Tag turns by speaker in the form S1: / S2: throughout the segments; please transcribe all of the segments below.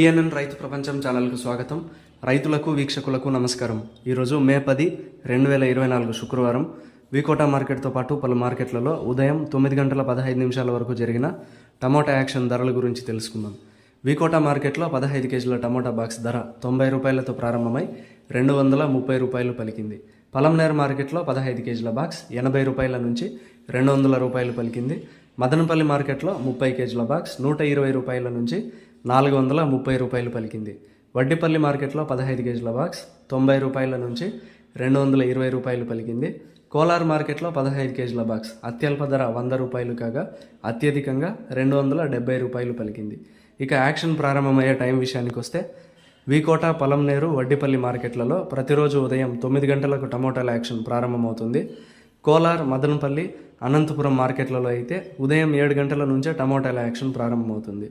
S1: TNN రైతు ప్రపంచం ఛానల్కు స్వాగతం. రైతులకు వీక్షకులకు నమస్కారం. ఈరోజు మే పది రెండు వేల ఇరవై నాలుగు శుక్రవారం. వికోటా మార్కెట్తో పాటు పలు మార్కెట్లలో ఉదయం తొమ్మిది గంటల పదహైదు నిమిషాల వరకు జరిగిన టమోటా యాక్షన్ ధరల గురించి తెలుసుకుందాం. వికోటా మార్కెట్లో పదహైదు కేజీల టమోటా బాక్స్ ధర తొంభై రూపాయలతో ప్రారంభమై రెండు వందల ముప్పై రూపాయలు పలికింది. పలంనేర్ మార్కెట్లో పదహైదు కేజీల బాక్స్ ఎనభై రూపాయల నుంచి రెండు వందల రూపాయలు పలికింది. మదనపల్లి మార్కెట్లో ముప్పై కేజీల బాక్స్ నూట ఇరవై రూపాయల నుంచి నాలుగు వందల ముప్పై రూపాయలు పలికింది. వడ్డిపల్లి మార్కెట్లో పదహైదు కేజీల బాక్స్ తొంభై రూపాయల నుంచి రెండు వందల ఇరవై రూపాయలు పలికింది. కోలార్ మార్కెట్లో పదహైదు కేజీల బాక్స్ అత్యల్ప ధర వంద రూపాయలు కాగా అత్యధికంగా రెండు వందల డెబ్బై రూపాయలు పలికింది. ఇక యాక్షన్ ప్రారంభమయ్యే టైం విషయానికి వస్తే వీకోట పొలంనేరు వడ్డిపల్లి మార్కెట్లలో ప్రతిరోజు ఉదయం తొమ్మిది గంటలకు టమోటాల యాక్షన్ ప్రారంభమవుతుంది. కోలార్ మదనపల్లి అనంతపురం మార్కెట్లలో అయితే ఉదయం ఏడు గంటల నుంచే టమోటాల యాక్షన్ ప్రారంభమవుతుంది.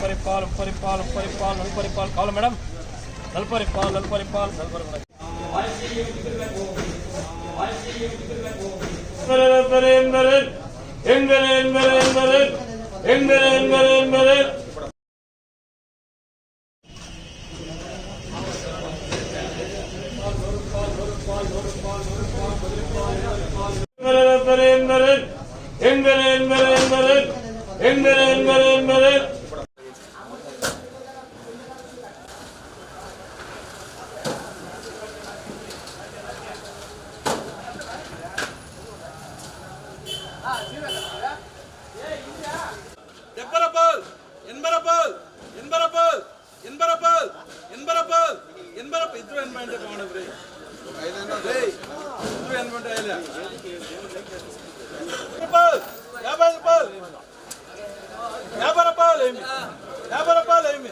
S2: பரிப்பால் பரிப்பால் பரிப்பால் நல்பரிப்பால் காலம் மேடம் நல்பரிப்பால் நல்பரிப்பால் நல்பரி மேடம் எங்கள் எங்கள் எங்கள் எங்கள் எங்கள் எங்கள் என்பது என்பது என்பது
S3: Yapalım, yapalım. Ne para para lemi? Ne para para lemi?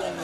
S3: Thank you.